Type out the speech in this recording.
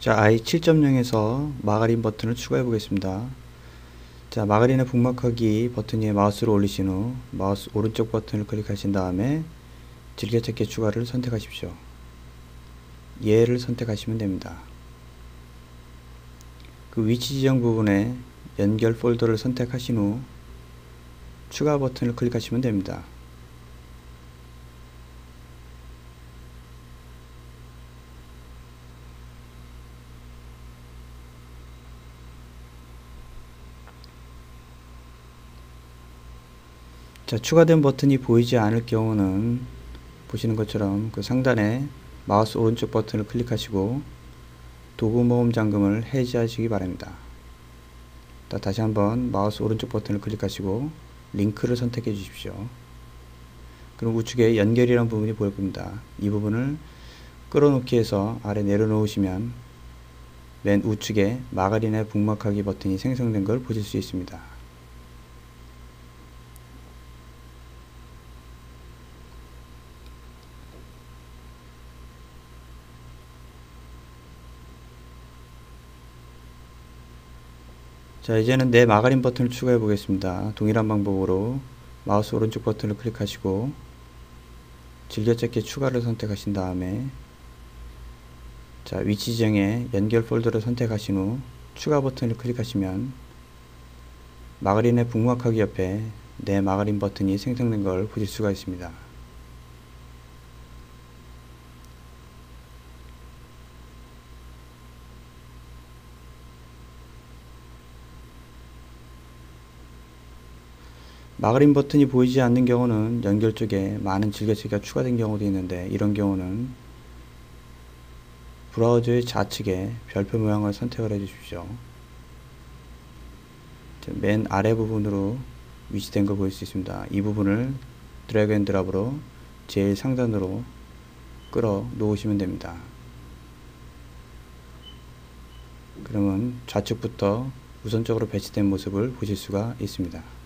자, i 7.0에서 마가린 버튼을 추가해 보겠습니다. 자, 마가린의 북막하기 버튼 위에 마우스를 올리신 후 마우스 오른쪽 버튼을 클릭하신 다음에 즐겨찾기 추가를 선택하십시오. 얘를 선택하시면 됩니다. 그 위치 지정 부분에 연결 폴더를 선택하신 후 추가 버튼을 클릭하시면 됩니다. 자, 추가된 버튼이 보이지 않을 경우는 보시는 것처럼 그 상단에 마우스 오른쪽 버튼을 클릭하시고 도구 모음 잠금을 해제하시기 바랍니다. 다시 한번 마우스 오른쪽 버튼을 클릭하시고 링크를 선택해 주십시오. 그럼 우측에 연결이라는 부분이 보일 겁니다. 이 부분을 끌어놓기 해서 아래 내려놓으시면 맨 우측에 마가린의 북막하기 버튼이 생성된 걸 보실 수 있습니다. 자 이제는 내 마가린 버튼을 추가해 보겠습니다. 동일한 방법으로 마우스 오른쪽 버튼을 클릭하시고 즐겨찾기 추가를 선택하신 다음에 자 위치 지정에 연결 폴더를 선택하신 후 추가 버튼을 클릭하시면 마가린의 북막하기 옆에 내 마가린 버튼이 생성된 걸 보실 수가 있습니다. 마그린 버튼이 보이지 않는 경우는 연결 쪽에 많은 즐겨치기가 추가된 경우도 있는데 이런 경우는 브라우저의 좌측에 별표 모양을 선택을 해 주십시오. 맨 아래 부분으로 위치된 걸 보일 수 있습니다. 이 부분을 드래그 앤 드랍으로 제일 상단으로 끌어 놓으시면 됩니다. 그러면 좌측부터 우선적으로 배치된 모습을 보실 수가 있습니다.